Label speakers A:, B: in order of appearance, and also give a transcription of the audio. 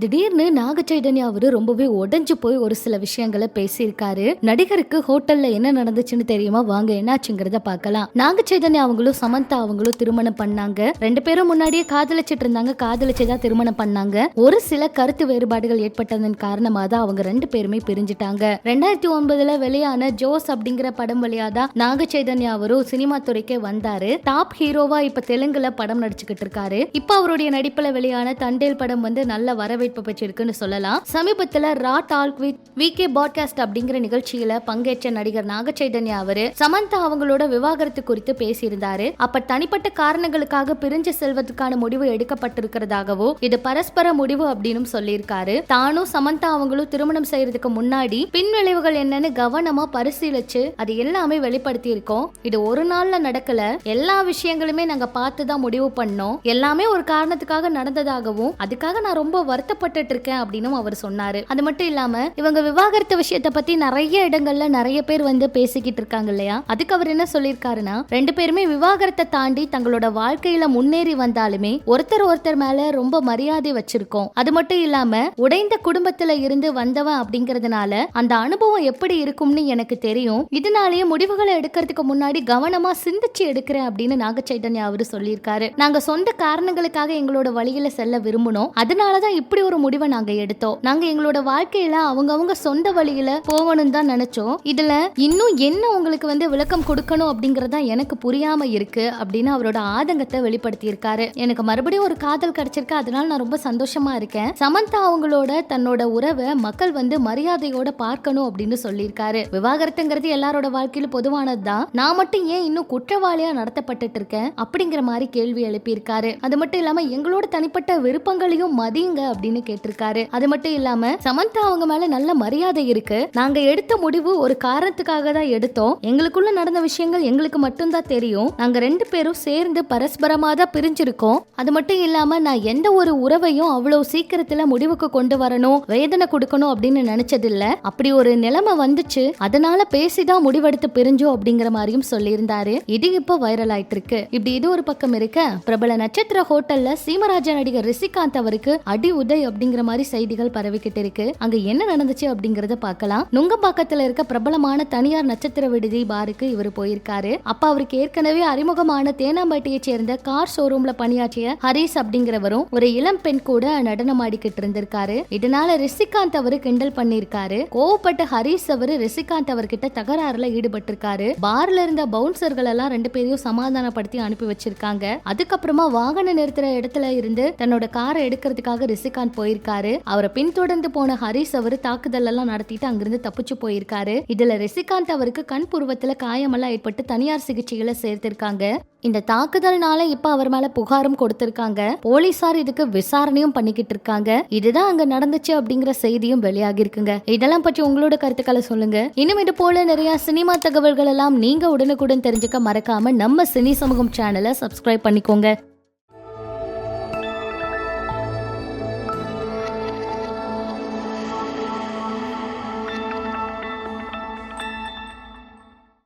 A: திடீர்னு நாக சைதன்யா அவரு ரொம்பவே உடஞ்சு போய் ஒரு சில விஷயங்களை பேசியிருக்காரு. நடிகருக்கு ஹோட்டல்ல என்ன நடந்துச்சுன்னு தெரியுமா? வாங்க என்னாச்சுங்கிறத பார்க்கலாம். நாக சைதன்யா அவங்களும் சமந்தா அவங்களும் திருமணம் பண்ணாங்க. ரெண்டு பேரும் முன்னாடியே காதலிச்சிட்டு இருந்தாங்க. காதலிச்சு தான் திருமணம் பண்ணாங்க. ஒரு சில கருத்து வேறுபாடுகள் ஏற்பட்டதன் காரணமா தான் அவங்க ரெண்டு பேருமே பிரிஞ்சுட்டாங்க. ரெண்டாயிரத்தி ஒன்பதுல வெளியான ஜோஸ் அப்படிங்கிற படம் வழியா தான் நாக சைதன்யா அவரும் சினிமா துறைக்கே வந்தாரு. டாப் ஹீரோவா இப்ப தெலுங்குல படம் நடிச்சுக்கிட்டு இருக்காரு. இப்ப அவருடைய நடிப்புல வெளியான தண்டேல் படம் வந்து நல்ல வரவேற்பு பெற்றிருக்குன்னு சொல்லலாம். சமீபத்துல raw talk with V K podcast அப்படிங்கிற நிகழ்ச்சியில பங்கேற்ற நடிகர் நாக சைதன்யா அவரு சமந்தா அவங்களோட விவாகரத்து குறித்து பேசியிருந்தாரு. அப்ப தனிப்பட்ட காரணங்களுக்காக பிரிஞ்சு செல்வதற்கான முடிவு எடுக்கப்பட்டிருக்கிறதாகவோ இது பரஸ்பர முடிவு அப்படின்னு சொல்லியிருக்காரு. தானும் சமந்தா அவங்களும் திருமணம் செய்யறதுக்கு முன்னாடி பின் விளைவுகள் என்னன்னு கவனமா பரிசீலிச்சு அது எல்லாமே வெளிப்படுத்தி இருக்கோம் இது ஒரு நாள்ல நடக்கல. எல்லா விஷயங்களுமே நாங்க பார்த்து தான் முடிவு பண்ணோம். எல்லாமே ஒரு காரணத்துக்காக நடந்ததாகவும் அதுக்காக நான் ரொம்ப வருத்தப்பட்டுட்டு இருக்கேன் அப்படின்னும் அவர் சொன்னாரு. அது மட்டும் இல்லாம இவங்க விவாகரத்து விஷயத்தை பத்தி நிறைய இடங்கள்ல நிறைய பேர் வந்து பேசிக்கிட்டு இருக்காங்க இல்லையா? அதுக்கு அவர் என்ன சொல்லியிருக்காருன்னா ரெண்டு பேருமே விவாகரத்தை தாண்டி தங்களோட வாழ்க்கையில முன்னேறி வந்தாலுமே ஒருத்தர் ஒருத்தர் மேல ரொம்ப மரியாதை வச்சிருக்கோம். அது மட்டும் இல்லாம உடைந்த குடும்பத்துல இருந்து வந்தவன் அப்படிங்கறதுனால அந்த அனுபவம் எப்படி இருக்கும்னு எனக்கு தெரியும். இதனாலேயே முடிவுகளை எடுக்கிறதுக்கு முன்னாடி கவனமா சிந்திச்சு எடுக்கிறேன் அப்படின்னு நாக சைதன்யா அவரு சொல்லியிருக்காரு. நாங்க சொந்த காரணங்களுக்காக எங்களோட வழியில செல்ல விரும்பணும் அதனாலதான் இப்படி ஒரு முடிவை நாங்க எடுத்தோம். நாங்க எங்களோட வாழ்க்கையில அவங்கவுங்க சொந்த வழியில போகணும் தான் நினைச்சோம். இதுல இன்னும் என்ன உங்களுக்கு வந்து விளக்கம் கொடுக்கணும் அப்படிங்கறதா எனக்கு புரியாம இருக்கு அப்படின்னு அவரோட ஆதங்கத்தை வெளிப்படுத்தி இருக்காரு எனக்கு மறுபடியும் ஒரு காதல் கிடைச்சிருக்கு. அதனால நான் ரொம்ப சந்தோஷமா இருக்கேன். சமந்தா அவங்களோட தன்னோட உறவை மக்கள் வந்து மரியாதையோட பார்க்கணும் அப்படின்னு சொல்லியிருக்காரு. விவாகரத்துங்கிறது எல்லாரோட வாழ்க்கையில பொதுவானதுதான். நான் மட்டும் ஏன் இன்னும் குற்றவாளியா நடத்தப்பட்டுட்டு இருக்கேன்? அப்படிங்கிற மாதிரி கேள்வி எழுப்பியிருக்காரு. அது மட்டும் இல்லாம எங்களோட தனிப்பட்ட விருப்பங்களையும் மதியுங்க அப்படின்னு கேட்டிருக்காரு. அது மட்டும் இல்லாம சமந்தா அவங்க மேல நல்ல மரியாதை இருக்கு. நாங்க எடுத்த முடிவு ஒரு காரணத்துக்காக தான் எடுத்தோம். எங்களுக்குள்ள நடந்த விஷயங்கள் எங்களுக்கு மட்டும்தான் தெரியும். நாங்க ரெண்டு பேரும் சேர்ந்து பரஸ்பரமா தான் பிரிஞ்சிருக்கோம். அது மட்டும் இல்லாம நான் எந்த ஒரு உறவையும் அவ்வளவு சீக்கிரத்துல முடிவுக்கு கொண்டு வரணும் வேதனை கொடுக்கணும் அப்படின்னு நினைச்சதில்ல. அப்படி ஒரு நிலைமை வந்துச்சு. அதனால பேசிதான் முடிவெடுத்து பிரிஞ்சோம் அப்படிங்கிற மாதிரியும் சொல்லியிருந்தாரு. இது இப்போ வைரல் ஆயிட்டு இருக்கு இப்படி இது ஒரு பக்கம் இருக்க. பிரபல நட்சத்திர ஹோட்டல்ல சீமராஜா நடிகர் ரிஷிகாந்த் அவருக்கு அடி உதய் அப்படிங்கிற மாதிரி செய்திகள் பரவிக்கிட்டு இருக்கு. அங்க என்ன நடந்துச்சு அப்படிங்கறத பார்க்கலாம். நுங்கம்பாக்கத்துல இருக்க பிரபலமான தனியார் நட்சத்திர விடுதி பாருக்கு இவர் போயிருக்காரு. அப்ப அவருக்கு ஏற்கனவே அறிமுகமான தேனாம்பட்டியை சேர்ந்த கார் ஷோரூம்ல பணியாற்றிய ஹரிஸ் அப்படிங்கிறவரும் ஒரு இளம் பெண் கூட நடனம் ஆடிக்கிட்டு இருந்திருக்காரு. இதனால ரிஷிகாந்த் அவரு கிண்டல் பண்ணிருக்காரு கோவப்பட்ட ஹரிஸ் அவரு ரிஷிகாந்த் அவர்கிட்ட தகராறுல ஈடுபட்டிருக்காரு. பார்ல இருந்த பவுன்சர்கள் எல்லாம் ரெண்டு பேரையும் சமாதானப்படுத்தி அனுப்பி வச்சிருக்காங்க. அதுக்கப்புறமா வாகன நிறுத்துற இடத்துல இருந்து தன்னோட காரை எடுக்கிறதுக்காக ரிஷிகாந்த் போயிருக்காரு. அவரை பின்தொடர்ந்து போன ஹரிஷ் அவர் தாக்குதல் எல்லாம் நடத்திட்டு அங்கிருந்து தப்பிச்சு போயிருக்காரு. இதுல ரசிகாந்த் அவருக்கு கண் புருவத்துல காயமெல்லாம் ஏற்பட்டு தனியார் சிகிச்சைகளை சேர்த்திருக்காங்க. இந்த தாக்குதல்னால இப்ப அவர் மேல புகாரும் கொடுத்திருக்காங்க. போலீசார் இதுக்கு விசாரணையும் பண்ணிக்கிட்டு இருக்காங்க. இதுதான் அங்க நடந்துச்சு அப்படிங்கிற செய்தியும் வெளியாகி இருக்குங்க இதெல்லாம் பற்றி உங்களோட கருத்துக்களை சொல்லுங்க. இன்னும் இது போல நிறைய சினிமா தகவல்கள் எல்லாம் நீங்க உடனுக்குடன் தெரிஞ்சுக்க மறக்காம நம்ம சினி சமூகம் சேனலை சப்ஸ்கிரைப் பண்ணிக்கோங்க.